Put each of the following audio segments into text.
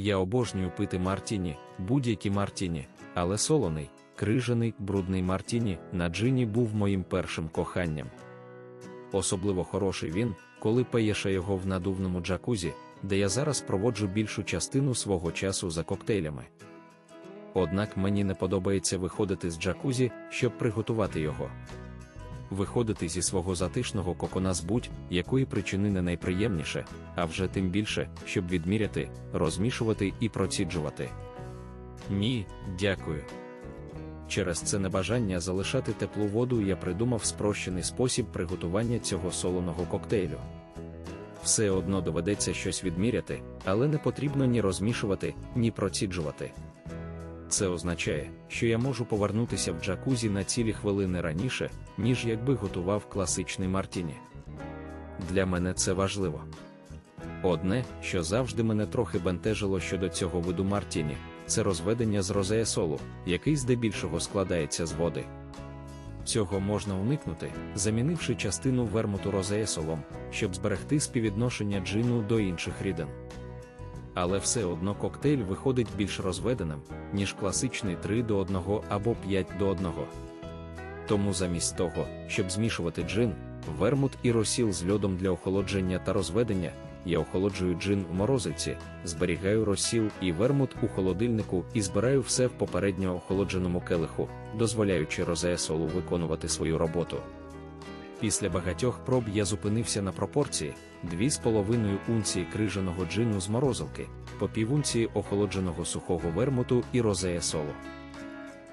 Я обожнюю пити мартіні, будь-які мартіні, але солоний, крижаний, брудний мартіні на джині був моїм першим коханням. Особливо хороший він, коли паєша його в надувному джакузі, де я зараз проводжу більшу частину свого часу за коктейлями. Однак мені не подобається виходити з джакузі, щоб приготувати його. Виходити зі свого затишного кокона з будь-якої причини не найприємніше, а вже тим більше, щоб відміряти, розмішувати і проціджувати. Ні, дякую. Через це небажання залишати теплу воду я придумав спрощений спосіб приготування цього солоного коктейлю. Все одно доведеться щось відміряти, але не потрібно ні розмішувати, ні проціджувати. Це означає, що я можу повернутися в джакузі на цілі хвилини раніше, ніж якби готував класичний мартіні. Для мене це важливо. Одне, що завжди мене трохи бентежило щодо цього виду мартіні, це розведення з розеесолу, який здебільшого складається з води. Цього можна уникнути, замінивши частину вермуту розеесолом, щоб зберегти співвідношення джину до інших рідин. Але все одно коктейль виходить більш розведеним, ніж класичний 3 до 1 або 5 до 1. Тому замість того, щоб змішувати джин, вермут і розсіл з льодом для охолодження та розведення, я охолоджую джин в морозильці, зберігаю розсіл і вермут у холодильнику і збираю все в попередньо охолодженому келиху, дозволяючи розеесолу виконувати свою роботу. Після багатьох проб я зупинився на пропорції 2,5 унції крижаного джину з морозилки, по півунції охолодженого сухого вермуту і розеесолу.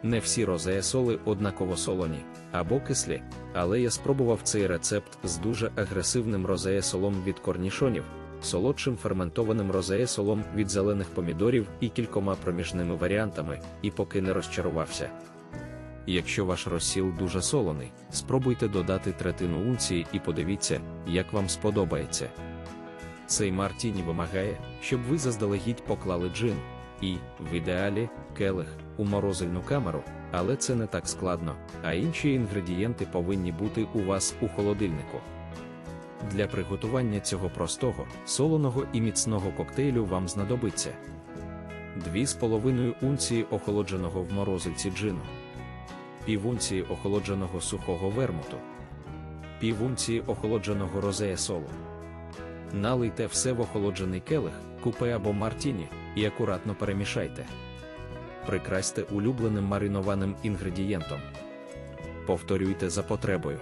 Не всі розеесоли однаково солоні або кислі, але я спробував цей рецепт з дуже агресивним розеесолом від корнішонів, солодшим ферментованим розеесолом від зелених помідорів і кількома проміжними варіантами, і поки не розчарувався. Якщо ваш розсіл дуже солоний, спробуйте додати третину унції і подивіться, як вам сподобається. Цей мартіні вимагає, щоб ви заздалегідь поклали джин і, в ідеалі, келих у морозильну камеру, але це не так складно, а інші інгредієнти повинні бути у вас у холодильнику. Для приготування цього простого, солоного і міцного коктейлю вам знадобиться 2,5 унції охолодженого в морозильці джину півунції охолодженого сухого вермуту, півунції охолодженого розея солу. Налийте все в охолоджений келих, купе або мартіні і акуратно перемішайте. Прикрасьте улюбленим маринованим інгредієнтом. Повторюйте за потребою.